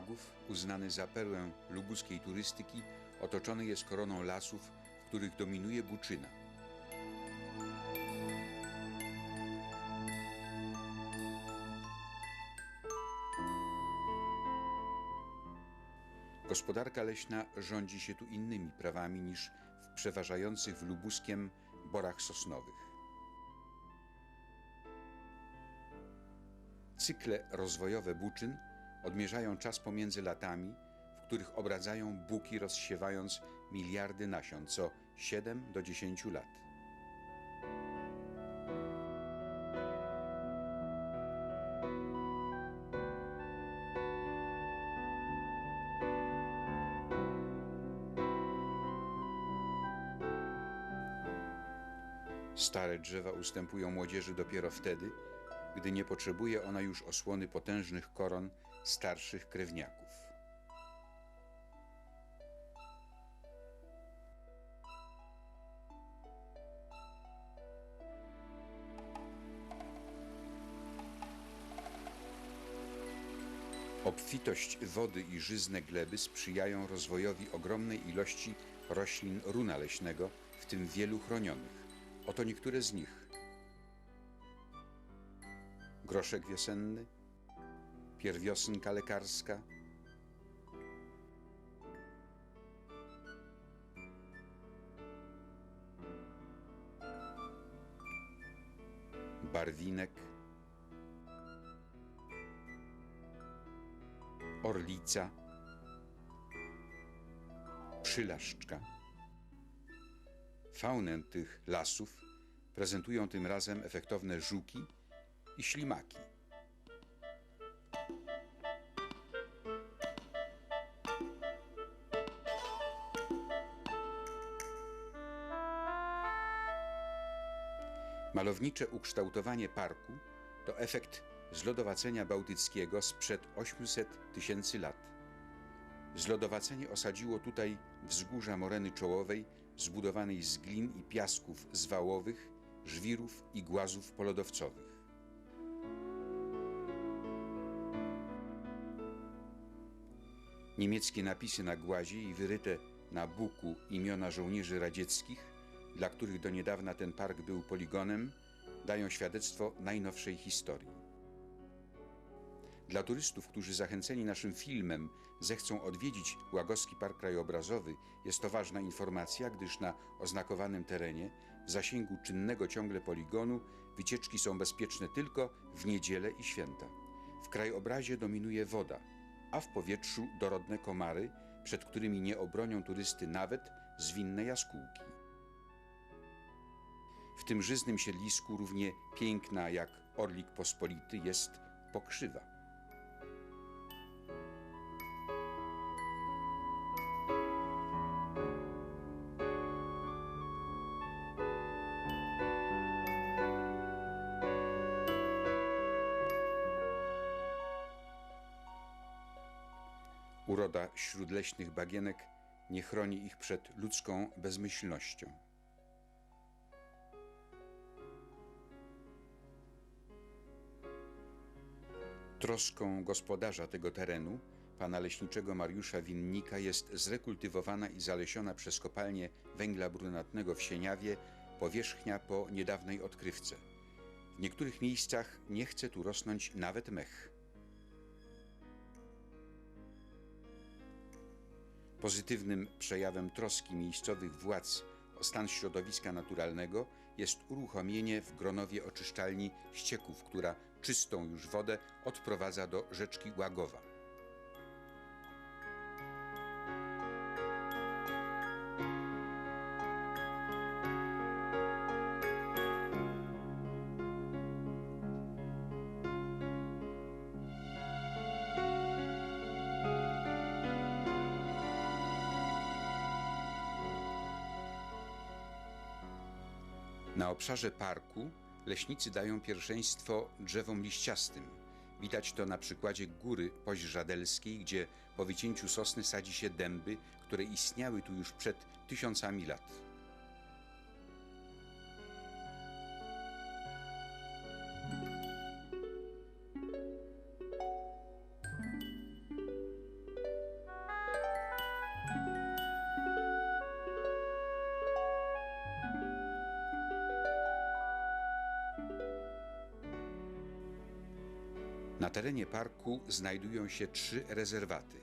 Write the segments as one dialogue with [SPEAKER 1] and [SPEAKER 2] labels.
[SPEAKER 1] Głagów, uznany za perłę lubuskiej turystyki, otoczony jest koroną lasów, w których dominuje buczyna. Gospodarka leśna rządzi się tu innymi prawami niż w przeważających w lubuskiem borach sosnowych. Cykle rozwojowe buczyn odmierzają czas pomiędzy latami, w których obradzają buki, rozsiewając miliardy nasion co 7 do 10 lat. Stare drzewa ustępują młodzieży dopiero wtedy, gdy nie potrzebuje ona już osłony potężnych koron starszych krewniaków. Obfitość wody i żyzne gleby sprzyjają rozwojowi ogromnej ilości roślin runa leśnego, w tym wielu chronionych. Oto niektóre z nich. Groszek wiosenny, pierwiosnka lekarska, barwinek, orlica, przylaszczka. Faunę tych lasów prezentują tym razem efektowne żuki i ślimaki. Malownicze ukształtowanie parku to efekt zlodowacenia bałtyckiego sprzed 800 tysięcy lat. Zlodowacenie osadziło tutaj wzgórza moreny czołowej, zbudowanej z glin i piasków zwałowych, żwirów i głazów polodowcowych. Niemieckie napisy na głazie i wyryte na buku imiona żołnierzy radzieckich, dla których do niedawna ten park był poligonem, dają świadectwo najnowszej historii. Dla turystów, którzy zachęceni naszym filmem zechcą odwiedzić Łagowski Park Krajobrazowy, jest to ważna informacja, gdyż na oznakowanym terenie, w zasięgu czynnego ciągle poligonu, wycieczki są bezpieczne tylko w niedzielę i święta. W krajobrazie dominuje woda, a w powietrzu dorodne komary, przed którymi nie obronią turysty nawet zwinne jaskółki. W tym żyznym siedlisku równie piękna jak orlik pospolity jest pokrzywa. Uroda śródleśnych bagienek nie chroni ich przed ludzką bezmyślnością. Troską gospodarza tego terenu, pana leśniczego Mariusza Winnika, jest zrekultywowana i zalesiona przez kopalnię węgla brunatnego w Sieniawie powierzchnia po niedawnej odkrywce. W niektórych miejscach nie chce tu rosnąć nawet mech. Pozytywnym przejawem troski miejscowych władz o stan środowiska naturalnego jest uruchomienie w Gronowie oczyszczalni ścieków, która czystą już wodę odprowadza do rzeczki Łagowa. Na obszarze parku leśnicy dają pierwszeństwo drzewom liściastym. Widać to na przykładzie góry Poźżadelskiej, gdzie po wycięciu sosny sadzi się dęby, które istniały tu już przed tysiącami lat. Na terenie parku znajdują się trzy rezerwaty.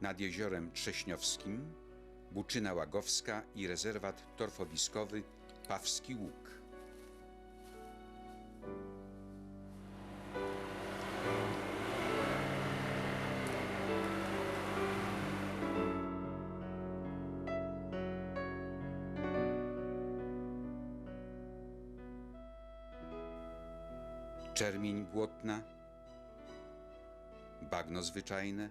[SPEAKER 1] Nad jeziorem Trześniowskim, Buczyna Łagowska i rezerwat torfowiskowy Pawski Łuk. Czermień błotna, bagno zwyczajne,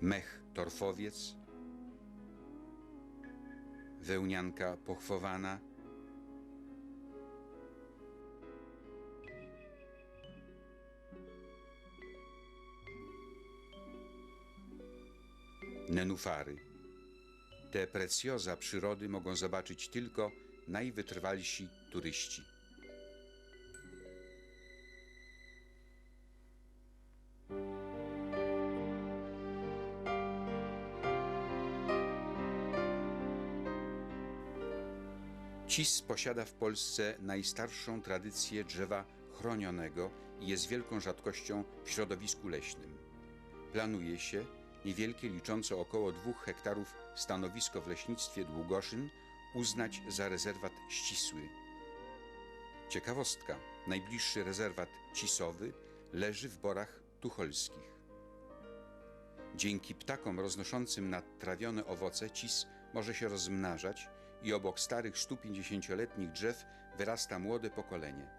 [SPEAKER 1] mech torfowiec, wełnianka pochwowana, nenufary. Te precjoza przyrody mogą zobaczyć tylko najwytrwalsi turyści. Cis posiada w Polsce najstarszą tradycję drzewa chronionego i jest wielką rzadkością w środowisku leśnym. Planuje się niewielkie, liczące około 2 hektarów stanowisko w leśnictwie Długoszyn uznać za rezerwat ścisły. Ciekawostka, najbliższy rezerwat cisowy leży w Borach Tucholskich. Dzięki ptakom roznoszącym nadtrawione owoce cis może się rozmnażać i obok starych 150-letnich drzew wyrasta młode pokolenie.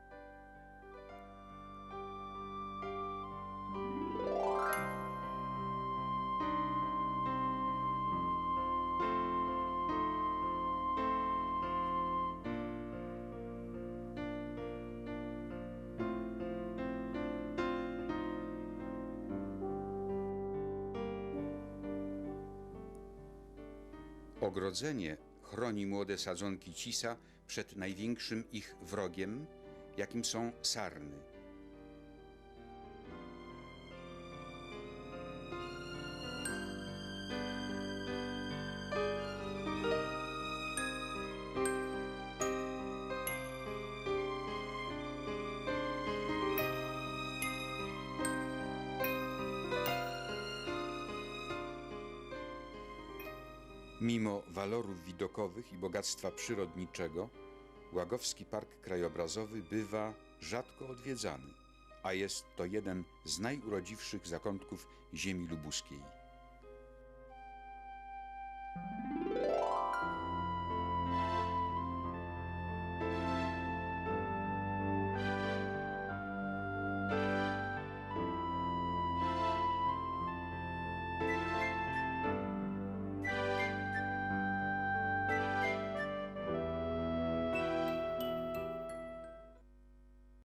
[SPEAKER 1] Ogrodzenie chroni młode sadzonki cisa przed największym ich wrogiem, jakim są sarny. Mimo walorów widokowych i bogactwa przyrodniczego, Łagowski Park Krajobrazowy bywa rzadko odwiedzany, a jest to jeden z najurodziwszych zakątków ziemi lubuskiej.